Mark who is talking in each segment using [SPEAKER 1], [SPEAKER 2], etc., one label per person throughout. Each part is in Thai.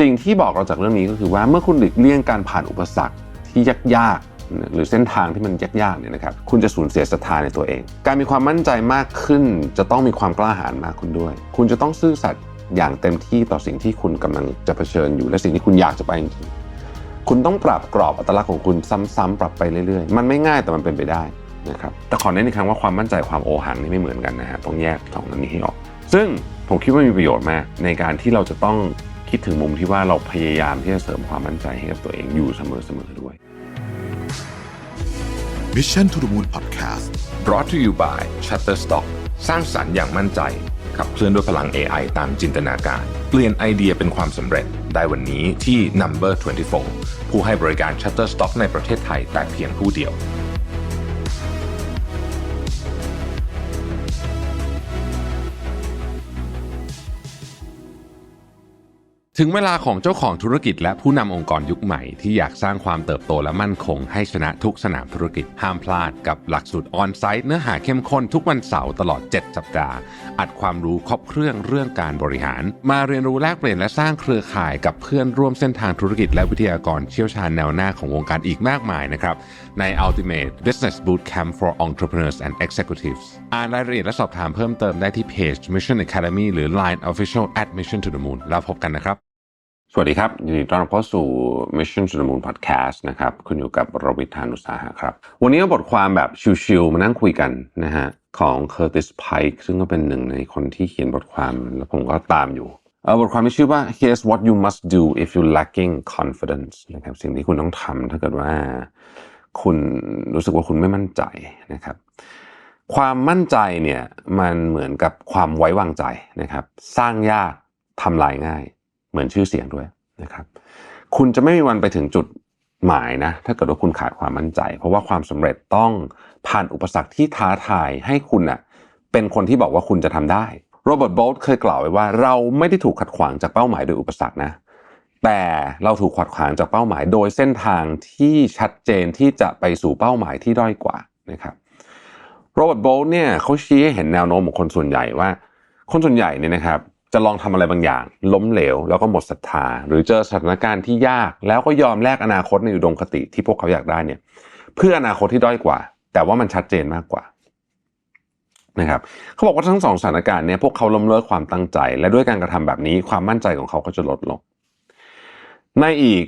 [SPEAKER 1] สิ่งที่บอกเราจากเรื่องนี้ก็คือว่าเมื่อคุณหลีกเลี่ยงการผ่านอุปสรรคที่ยากๆหรือเส้นทางที่มันยากๆเนี่ยนะครับคุณจะสูญเสียศรัทธาในตัวเอง การมีความมั่นใจมากขึ้น จะต้องมีความกล้าหาญมากขึ้นด้วย คุณจะต้องซื่อสัตย์อย่างเต็มที่ต่อสิ่งที่คุณกำลังจะเผชิญอยู่ และสิ่งที่คุณอยากจะไปจริงๆคุณต้องปรับกรอบอัตลักษณ์ของคุณซ้ำๆปรับไปเรื่อยๆ มันไม่ง่ายแต่มันเป็นไปได้นะครับแต่ขอเน้นอีกครั้งว่าความมั่นใจความโอหังนี่ไม่เหมือนกันนะฮะต้องแยกสองอันนี้ให้ออก ซึ่งผมคิดว่ามีประโยชน์มากในการที่เราจะต้อง คิดถึงมุมที่ว่าเราพยายามที่จะเสริมความมั่นใจให้กับตัวเองอยู่เสมอๆด้วย
[SPEAKER 2] Mission to the Moon Podcast
[SPEAKER 3] brought to you by Shutterstock สร้างสรรค์อย่างมั่นใจ ขับเคลื่อนด้วยพลัง AI ตามจินตนาการ เปลี่ยนไอเดียเป็นความสำเร็จ ได้วันนี้ที่ Number 24 ผู้ให้บริการ Shutterstock ในประเทศไทยแต่เพียงผู้เดียว ถึงเวลาของเจ้าของธุรกิจและผู้นำองค์กรยุคใหม่ที่อยากสร้างความเติบโตและมั่นคงให้ชนะทุกสนามธุรกิจห้ามพลาดกับหลักสูตรออนไซต์เนื้อหาเข้มข้นทุกวันเสาร์ตลอด 7 สัปดาห์ อัดความรู้ครบเครื่องเรื่องการบริหาร มาเรียนรู้แลกเปลี่ยนและสร้างเครือข่ายกับเพื่อนร่วมเส้นทางธุรกิจและวิทยากรเชี่ยวชาญแนวหน้าของวงการอีกมากมายนะครับใน Ultimate Business Bootcamp for Entrepreneurs and Executives อ่านรายละเอียดและสอบถามเพิ่มเติมได้ที่เพจ Mission Academy หรือ Line Official Admission to the Moon แล้วพบกันนะครับ
[SPEAKER 1] สวัสดีครับ ยินดีต้อนรับเข้าสู่ Mission to the Moon Podcast นะครับคุณอยู่กับรวิทานุสาหะครับ วันนี้เอาบทความแบบชิวๆมานั่งคุยกันนะฮะของ Curtis Pike ซึ่งก็เป็นหนึ่งในคนที่เขียนบทความแล้วผมก็ตามอยู่เออบทความที่ชื่อว่า Here's what you must do if you lacking confidence นะครับสิ่งที่คุณต้องทำถ้าเกิดว่า คุณรู้สึกว่าคุณไม่มั่นใจนะครับ ความมั่นใจเนี่ยมันเหมือนกับความไว้วางใจนะครับ สร้างยากทำลายง่าย เหมือนชื่อเสียงด้วยนะครับ คุณจะไม่มีวันไปถึงจุดหมายนะ ถ้าเกิดว่าคุณขาดความมั่นใจ เพราะว่าความสำเร็จต้องผ่านอุปสรรคที่ท้าทายให้คุณน่ะเป็นคนที่บอกว่าคุณจะทำได้โรเบิร์ตโบลต์เคยกล่าวไว้ว่า เราไม่ได้ถูกขัดขวางจากเป้าหมายโดยอุปสรรคนะแต่เราถูกขัดขวางจากเป้าหมาย โดยเส้นทางที่ชัดเจนที่จะไปสู่เป้าหมายที่ด้อยกว่านะครับโรเบิร์ตโบลต์เนี่ยเขาชี้ให้เห็นแนวโน้มของคนส่วนใหญ่ว่า คนส่วนใหญ่เนี่ยนะครับ จะลองทำอะไรบางอย่าง ล้มเหลวแล้วก็หมดศรัทธา หรือเจอสถานการณ์ที่ยาก แล้วก็ยอมแลกอนาคตในอุดมคติที่พวกเขาอยากได้เนี่ย เพื่ออนาคตที่ด้อยกว่า แต่ว่ามันชัดเจนมากกว่านะครับเขาบอกว่าทั้งสองสถานการณ์เนี่ยพวกเขาล้มเลิกความตั้งใจ และด้วยการกระทำแบบนี้ความมั่นใจของเขาก็จะลดลง ในอีก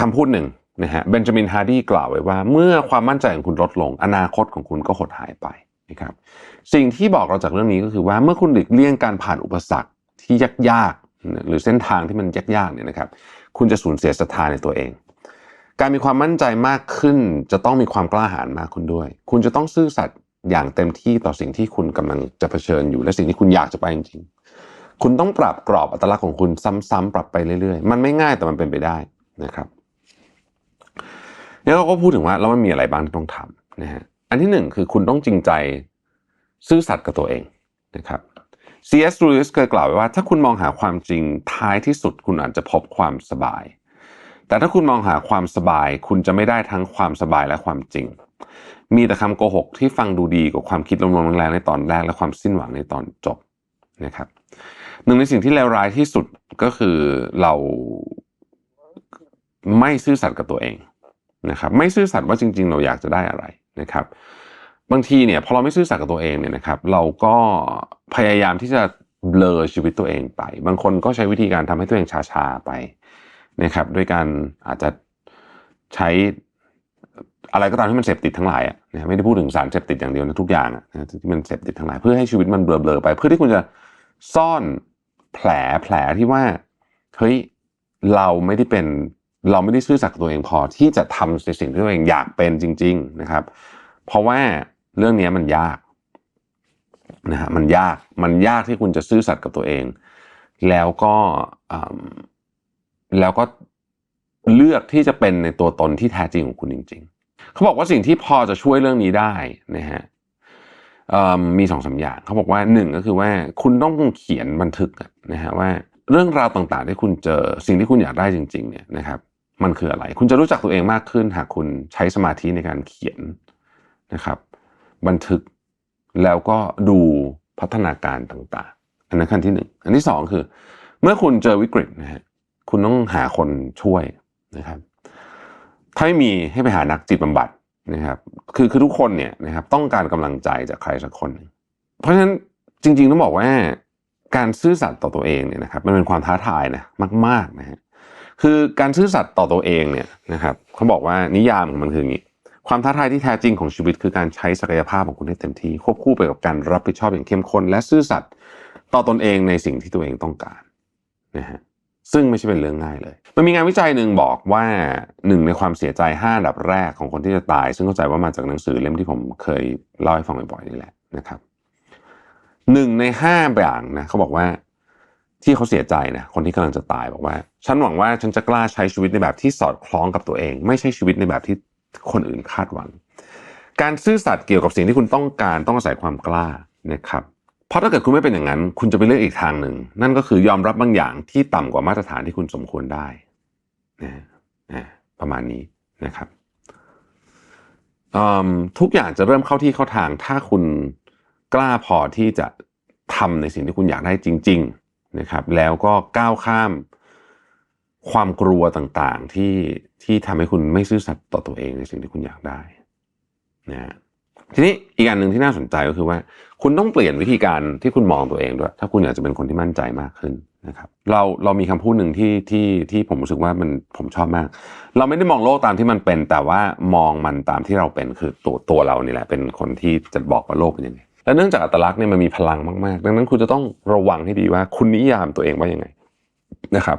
[SPEAKER 1] คำพูดหนึ่งนะฮะเบนจามินฮาร์ดีกล่าวไว้ว่า เมื่อความมั่นใจของคุณลดลง อนาคตของคุณก็หดหายไปนะครับ สิ่งที่บอกเราจากเรื่องนี้ก็คือว่าเมื่อคุณหลีกเลี่ยงการผ่านอุปสรรค ที่ยากๆหรือเส้นทางที่มันยากๆเนี่ยนะครับ คุณจะสูญเสียศรัทธาในตัวเอง การมีความมั่นใจมากขึ้น จะต้องมีความกล้าหาญมากขึ้นด้วย คุณจะต้องซื่อสัตย์อย่างเต็มที่ต่อสิ่งที่คุณกำลังจะเผชิญอยู่ และสิ่งที่คุณอยากจะไปจริงๆ คุณต้องปรับกรอบอัตลักษณ์ของคุณซ้ำๆปรับไปเรื่อยๆ มันไม่ง่ายแต่มันเป็นไปได้นะครับแล้วเราก็พูดถึงว่าแล้วมันมีอะไรบ้างที่ต้องทำนะฮะอันที่หนึ่งคือคุณต้องจริงใจซื่อสัตย์กับตัวเองนะครับ C.S. Lewis เคยกล่าวไว้ว่า ถ้าคุณมองหาความจริงท้ายที่สุดคุณอาจจะพบความสบาย แต่ถ้าคุณมองหาความสบาย คุณจะไม่ได้ทั้งความสบายและความจริง มีแต่คำโกหกที่ฟังดูดีกว่าความคิดลมๆแรงๆในตอนแรกและความสิ้นหวังในตอนจบนะครับหนึ่งในสิ่งที่เลวร้ายที่สุดก็คือเราไม่ซื่อสัตย์กับตัวเองนะครับ ไม่ซื่อสัตย์ว่าจริง ๆ เราอยากจะได้อะไรนะครับ บางทีเนี่ยพอเราไม่ซื่อสัตย์กับตัวเองเนี่ยนะครับ เราก็พยายามที่จะเบลอชีวิตตัวเองไป บางคนก็ใช้วิธีการทำให้ตัวเองชาๆไปนะครับด้วยการอาจจะใช้อะไรก็ตามที่มันเสพติดทั้งหลายนะไม่ได้พูดถึงสารเสพติดอย่างเดียวนะทุกอย่างนะที่มันเสพติดทั้งหลาย เพื่อให้ชีวิตมันเบลอๆไป เพื่อที่คุณจะซ่อนแผลแผลที่ว่าเฮ้ยเราไม่ได้เป็นเราไม่ได้ซื่อสัตย์กับตัวเองพอที่จะทำในสิ่งที่ตัวเองอยากเป็นจริง ๆ นะครับ เพราะว่า เรื่องนี้มันยากนะฮะมันยากมันยากที่คุณจะซื่อสัตย์กับตัวเอง แล้วก็แล้วก็เลือกที่จะเป็นในตัวตนที่แท้จริงของคุณจริง ๆ เขาบอกว่าสิ่งที่พอจะช่วยเรื่องนี้ได้นะฮะมีสองสาอย่างเขาบอกว่าหนึ่งก็คือว่าคุณต้องเขียนบันทึกนะฮะว่าเรื่องราวต่างๆ ที่คุณเจอสิ่งที่คุณอยากได้จริง ๆ เนี่ยนะครับ มันคืออะไร คุณจะรู้จักตัวเองมากขึ้น หากคุณใช้สมาธิในการเขียนนะครับ บันทึก แล้วก็ดูพัฒนาการต่างๆ อันนั้นขั้นที่หนึ่งอันที่สองคือ เมื่อคุณเจอวิกฤตนะฮะคุณต้องหาคนช่วยนะครับ ถ้าไม่มีให้ไปหานักจิตบำบัดนะครับ คือคือทุกคนเนี่ยนะครับต้องการกำลังใจจากใครสักคนเพราะฉะนั้นจริง ๆ ต้องบอกว่าการซื่อสัตย์ต่อตัวเองเนี่ยนะครับ มันเป็นความท้าทายนะมาก ๆนะฮะคือการซื่อสัตย์ต่อตัวเองเนี่ยนะครับเขาบอกว่านิยามของมันคืออย่างนี้ ความท้าทายที่แท้จริงของชีวิตคือการใช้ศักยภาพของคุณให้เต็มที่ควบคู่ไปกับการรับผิดชอบอย่างเข้มข้นและซื่อสัตย์ต่อตนเองในสิ่งที่ตัวเองต้องการนะฮะซึ่งไม่ใช่เป็นเรื่องง่ายเลย มันมีงานวิจัยหนึ่งบอกว่าหนึ่งในความเสียใจห้าอันดับแรกของคนที่จะตาย ซึ่งเข้าใจว่ามาจากหนังสือเล่มที่ผมเคยเล่าให้ฟังบ่อยๆนี่แหละนะครับหนึ่งในห้าอย่างนะเขาบอกว่าที่เขาเสียใจนะคนที่กำลังจะตายบอกว่า ฉันหวังว่าฉันจะกล้าใช้ชีวิตในแบบที่สอดคล้องกับตัวเอง ไม่ใช่ชีวิตในแบบที่ คนอื่นคาดหวัง การซื่อสัตย์เกี่ยวกับสิ่งที่คุณต้องการต้องอาศัยความกล้านะครับเพราะถ้าเกิดคุณไม่เป็นอย่างนั้น คุณจะไปเลือกอีกทางหนึ่ง นั่นก็คือยอมรับบางอย่างที่ต่ำกว่ามาตรฐานที่คุณสมควรได้นะนะประมาณนี้นะครับทุกอย่างจะเริ่มเข้าที่เข้าทาง ถ้าคุณกล้าพอที่จะทำในสิ่งที่คุณอยากได้จริง ๆ นะครับ แล้วก็ก้าวข้าม ความกลัวต่างๆที่ที่ทำให้คุณไม่ซื่อสัตย์ต่อตัวเองในสิ่งที่คุณอยากได้นะฮะทีนี้อีกอันหนึ่งที่น่าสนใจก็คือว่า คุณต้องเปลี่ยนวิธีการที่คุณมองตัวเองด้วย ถ้าคุณอยากจะเป็นคนที่มั่นใจมากขึ้นนะครับ เราเรามีคำพูดหนึ่งที่ที่ที่ผมรู้สึกว่ามันผมชอบมาก เราไม่ได้มองโลกตามที่มันเป็น แต่ว่ามองมันตามที่เราเป็นคือตัวตัวเรานี่แหละ เป็นคนที่จะบอกว่าโลกเป็นยังไงและเนื่องจากอัตลักษณ์เนี่ยมันมีพลังมากๆ ดังนั้นคุณจะต้องระวังให้ดีว่า คุณนิยามตัวเองว่ายังไงนะครับ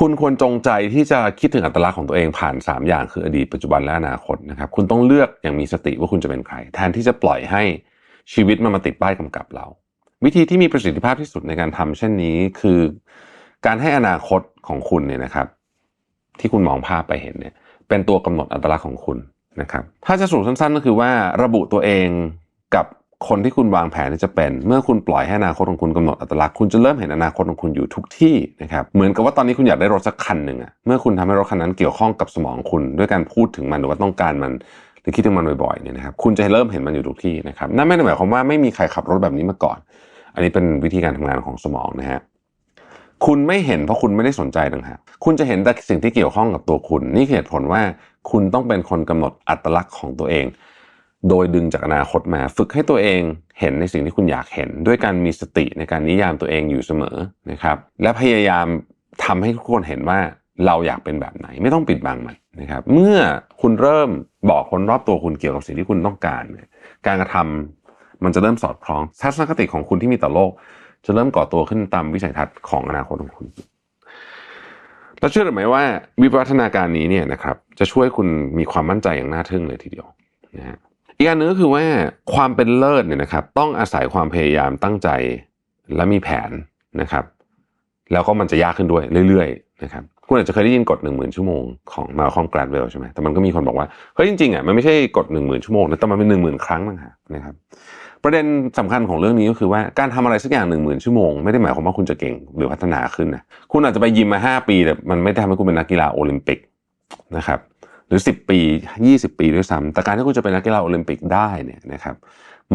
[SPEAKER 1] คุณควรจงใจที่จะคิดถึงอัตลักษณ์ของตัวเองผ่าน 3 อย่างคืออดีตปัจจุบันและอนาคตนะครับ คุณต้องเลือกอย่างมีสติว่าคุณจะเป็นใคร แทนที่จะปล่อยให้ชีวิตมันมาติดป้ายกำกับเรา วิธีที่มีประสิทธิภาพที่สุดในการทำเช่นนี้คือ การให้อนาคตของคุณเนี่ยนะครับ ที่คุณมองภาพไปเห็นเนี่ย เป็นตัวกำหนดอัตลักษณ์ของคุณนะครับ ถ้าจะสรุปสั้นๆก็คือว่าระบุตัวเองกับ คนที่คุณวางแผนจะเป็น เมื่อคุณปล่อยให้อนาคตของคุณกำหนดอัตลักษณ์คุณจะเริ่มเห็นอนาคตของคุณอยู่ทุกที่นะครับเหมือนกับว่าตอนนี้คุณอยากได้รถสักคันหนึ่งอะเมื่อคุณทำให้รถคันนั้นเกี่ยวข้องกับสมองคุณ ด้วยการพูดถึงมันหรือว่าต้องการมันหรือคิดถึงมันบ่อยๆเนี่ยนะครับคุณจะเริ่มเห็นมันอยู่ทุกที่นะครับนั่นไม่ได้หมายความว่าไม่มีใครขับรถแบบนี้มาก่อน อันนี้เป็นวิธีการทำงานของสมองนะฮะคุณไม่เห็นเพราะคุณไม่ได้สนใจต่างหากคุณจะเห็นแต่สิ่งที่เกี่ยวข้องกับตัวคุณ นี่เหตุผลว่าคุณต้องเป็นคนกำหนดอัตลักษณ์ของตัวเอง โดยดึงจากอนาคตมาฝึกให้ตัวเองเห็นในสิ่งที่คุณอยากเห็น ด้วยการมีสติในการนิยามตัวเองอยู่เสมอนะครับและพยายามทำให้ทุกคนเห็นว่าเราอยากเป็นแบบไหนไม่ต้องปิดบังมันนะครับเมื่อคุณเริ่มบอกคนรอบตัวคุณเกี่ยวกับสิ่งที่คุณต้องการ การกระทำมันจะเริ่มสอดคล้องทัศนคติของคุณที่มีต่อโลก จะเริ่มก่อตัวขึ้นตามวิสัยทัศน์ของอนาคตของคุณแล้วเชื่อหรือไม่ว่าวิวัฒนาการนี้เนี่ยนะครับจะช่วยคุณมีความมั่นใจอย่างน่าทึ่งเลยทีเดียวนะฮะ อีกอันหนึงก็คือว่าความเป็นเลิศเนี่ยนะครับ ต้องอาศัยความพยายามตั้งใจและมีแผนนะครับ แล้วก็มันจะยากขึ้นด้วยเรื่อยๆนะครับคุณอาจจะเคยได้ยินกฎหนึ่งหมื่นชั่วโมงของมาคอมแกรดเวลใช่ไหมแต่มันก็มีคนบอกว่าเฮ้ยจริงๆอะมันไม่ใช่กฎหนึ่งหมื่นชั่วโมงนะแต่มันเป็นหนึ่งหมื่นครั้งนะฮะนะครับ ประเด็นสำคัญของเรื่องนี้ก็คือว่าการทำอะไรสักอย่างหนึ่งหมื่นชั่วโมงไม่ได้หมายความว่าคุณจะเก่งหรือพัฒนาขึ้นนะคุณอาจจะไปยิมมาห้าปีแต่มันไม่ได้ทำให้คุณเป็นนักกีฬาโอลิมปิกนะครับ หรือสิบปียี่สิบปีด้วยซ้ำแต่การที่คุณจะเป็นนักกีฬาโอลิมปิกได้เนี่ยนะครับ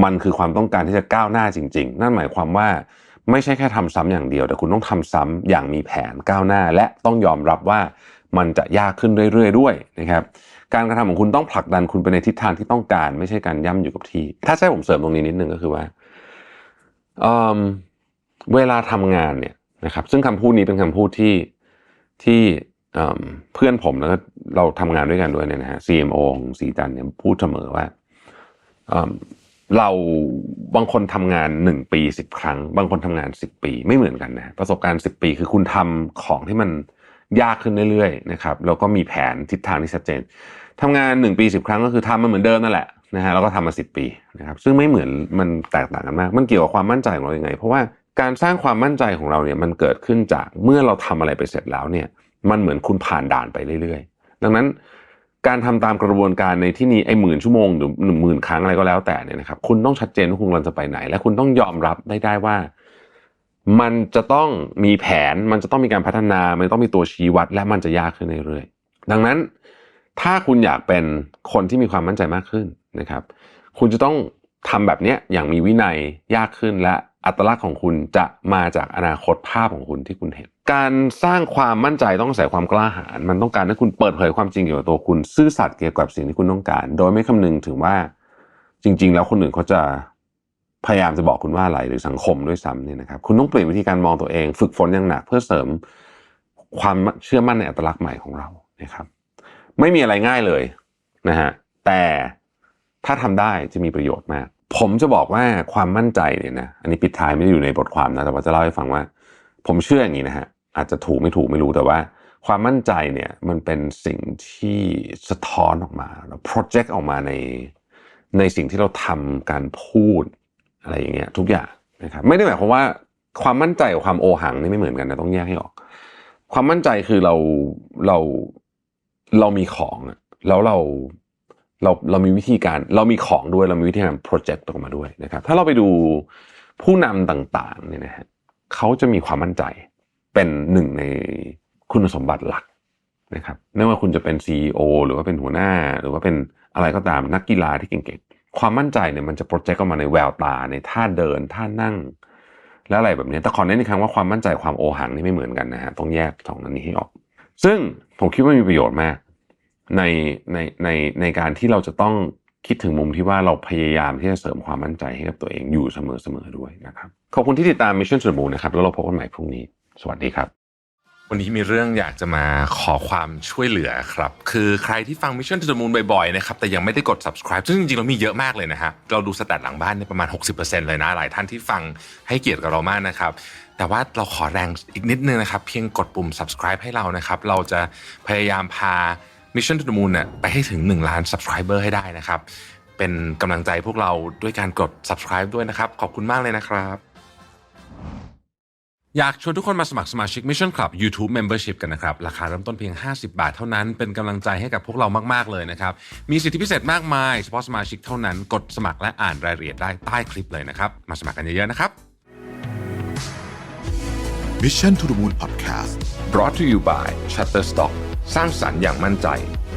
[SPEAKER 1] มันคือความต้องการที่จะก้าวหน้าจริง ๆ นั่นหมายความว่าไม่ใช่แค่ทำซ้ำอย่างเดียว แต่คุณต้องทำซ้ำอย่างมีแผนก้าวหน้า และต้องยอมรับว่ามันจะยากขึ้นเรื่อยๆ ด้วยนะครับการกระทำของคุณต้องผลักดันคุณไปในทิศทางที่ต้องการ ไม่ใช่การย่ำอยู่กับที่ ถ้าใช่ผมเสริมตรงนี้นิดนึงก็คือว่าเอิ่มเวลาทำงานเนี่ยนะครับซึ่งคำพูดนี้เป็นคำพูดที่ที่ เเพื่อนผมแล้วก็เราทำงานด้วยกันด้วยเนี่ยนะฮะ CMO ของสีจันเนี่ยพูดเสมอว่าเอิ่มเราบางคนทำงานหนึ่งปีสิบครั้ง บางคนทำงานสิบปีไม่เหมือนกันนะประสบการณ์สิบปีคือคุณทำของที่มันยากขึ้นเรื่อยๆนะครับแล้วก็มีแผนทิศทางที่ชัดเจนทำงานหนึ่งปีสิบครั้งก็คือทำมันเหมือนเดิมนั่นแหละนะฮะแล้วก็ทำมาสิบปีนะครับซึ่งไม่เหมือนมันแตกต่างกันมาก มันเกี่ยวกับความมั่นใจของเราอย่างไง เพราะว่าการสร้างความมั่นใจของเราเนี่ยมันเกิดขึ้นจากเมื่อเราทำอะไรไปเสร็จแล้วเนี่ย มันเหมือนคุณผ่านด่านไปเรื่อยๆ ดังนั้นการทำตามกระบวนการในที่นี้ไอ้หมื่นชั่วโมงหรือหนึ่งหมื่นครั้งอะไรก็แล้วแต่เนี่ยนะครับคุณต้องชัดเจนว่าคุณกำลังจะไปไหน และคุณต้องยอมรับได้ได้ว่า มันจะต้องมีแผน มันจะต้องมีการพัฒนา มันต้องมีตัวชี้วัด และมันจะยากขึ้นเรื่อยๆดังนั้นถ้าคุณอยากเป็นคนที่มีความมั่นใจมากขึ้นนะครับ คุณจะต้องทำแบบเนี้ยอย่างมีวินัยยากขึ้นและ อัตลักษณ์ของคุณจะมาจากอนาคตภาพของคุณที่คุณเห็น การสร้างความมั่นใจต้องอาศัยความกล้าหาญมันต้องการให้คุณเปิดเผยความจริงเกี่ยวกับตัวคุณ ซื่อสัตย์เกี่ยวกับสิ่งที่คุณต้องการ โดยไม่คำนึงถึงว่าจริง ๆ แล้วคนอื่นเขาจะพยายามจะบอกคุณว่าอะไรหรือสังคมด้วยซ้ำเนี่ยนะครับ คุณต้องเปลี่ยนวิธีการมองตัวเอง ฝึกฝนอย่างหนักเพื่อเสริมความเชื่อมั่นในอัตลักษณ์ใหม่ของเรานะครับ ไม่มีอะไรง่ายเลยนะฮะแต่ถ้าทำได้จะมีประโยชน์มาก ผมจะบอกว่าความมั่นใจเนี่ยนะอันนี้ปิดท้ายไม่ได้อยู่ในบทความนะแต่ว่าจะเล่าให้ฟังว่า ผมเชื่ออย่างนี้นะฮะอาจจะถูกไม่ถูกไม่รู้แต่ว่า ความมั่นใจเนี่ยมันเป็นสิ่งที่สะท้อนออกมาแล้ว project ออกมาในในสิ่งที่เราทำการพูดอะไรอย่างเงี้ยทุกอย่างนะครับไม่ได้หมายความว่าความมั่นใจกับความโอหังนี่ไม่เหมือนกันนะต้องแยกให้ออก ความมั่นใจคือเราเราเรามีของแล้วเรา เราเรามีวิธีการเรามีของด้วยเรามีวิธีการโปรเจกต์ออกมาด้วยนะครับ ถ้าเราไปดูผู้นำต่างๆเนี่ยนะฮะเขาจะมีความมั่นใจเป็นหนึ่งในคุณสมบัติหลักนะครับไม่ว่าคุณจะเป็น CEO หรือว่าเป็นหัวหน้า หรือว่าเป็นอะไรก็ตามนักกีฬาที่เก่งๆ ความมั่นใจเนี่ยมันจะโปรเจกต์ออกมาในแววตาในท่าเดินท่านั่ง และอะไรแบบนี้แต่ขอเน้นอีกครั้งว่าความมั่นใจความโอหังนี่ไม่เหมือนกันนะฮะต้องแยกสองอันนี้ให้ออก ซึ่งผมคิดว่ามีประโยชน์มาก ในในในในการที่เราจะต้องคิดถึงมุมที่ว่าเราพยายามที่จะเสริมความมั่นใจให้กับตัวเองอยู่เสมอๆด้วยนะครับ ขอบคุณที่ติดตาม Mission to the Moon นะครับ แล้วเราพบกันใหม่พรุ่งนี้ สวัสดีครับ
[SPEAKER 3] วันนี้มีเรื่องอยากจะมาขอความช่วยเหลือครับ คือใครที่ฟัง Mission to the Moon บ่อยๆนะครับแต่ยังไม่ได้กด subscribe ซึ่งจริงๆเรามีเยอะมากเลยนะฮะเราดูสแตทหลังบ้านเนี่ยประมาณ 60%เลยนะหลายท่านที่ฟังให้เกียรติกับเรามากนะครับแต่ว่าเราขอแรงอีกนิดนึงนะครับเพียงกดปุ่ม subscribe ให้เรานะครับเราจะพยายามพา Mission to the Moon เนี่ยไปให้ถึง 1 ล้าน subscriber ให้ได้นะครับ เป็นกำลังใจพวกเราด้วยการกด subscribe ด้วยนะครับ ขอบคุณมากเลยนะครับ อยากชวนทุกคนมาสมัครสมาชิก Mission Club YouTube Membership กันนะครับ ราคาเริ่มต้นเพียง 50 บาทเท่านั้น เป็นกำลังใจให้กับพวกเรามาก ๆ เลยนะครับ มีสิทธิพิเศษมากมาย เฉพาะสมาชิกเท่านั้น กดสมัครและอ่านรายละเอียดได้ใต้คลิปเลยนะครับ มาสมัครกันเยอะๆนะครับ
[SPEAKER 2] Mission to the Moon Podcast
[SPEAKER 3] brought to you by Shutterstock สร้างสรรค์อย่างมั่นใจ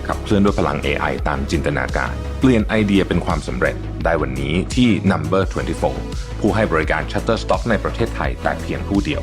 [SPEAKER 3] ขับเคลื่อนด้วยพลัง AI ตามจินตนาการ เปลี่ยนไอเดียเป็นความสำเร็จได้วันนี้ที่ Number 24 ผู้ให้บริการ Shutterstock ในประเทศไทยแต่เพียงผู้เดียว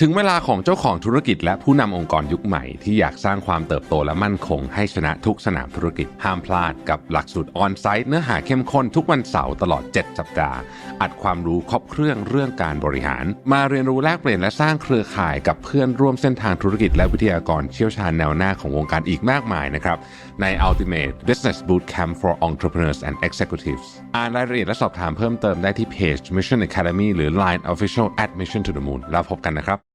[SPEAKER 3] ถึงเวลาของเจ้าของธุรกิจและผู้นำองค์กรยุคใหม่ที่อยากสร้างความเติบโตและมั่นคงให้ชนะทุกสนามธุรกิจห้ามพลาดกับหลักสูตรออนไซต์เนื้อหาเข้มข้นทุกวันเสาร์ตลอด 7 สัปดาห์ อัดความรู้ครบเครื่องเรื่องการบริหาร มาเรียนรู้แลกเปลี่ยนและสร้างเครือข่ายกับเพื่อนร่วมเส้นทางธุรกิจและวิทยากรเชี่ยวชาญแนวหน้าของวงการอีกมากมายนะครับใน Ultimate Business Bootcamp for Entrepreneurs and Executives อ่านรายละเอียดและสอบถามเพิ่มเติมได้ที่เพจ Mission Academy หรือ Line Official at Mission to the Moon แล้วพบกันนะครับ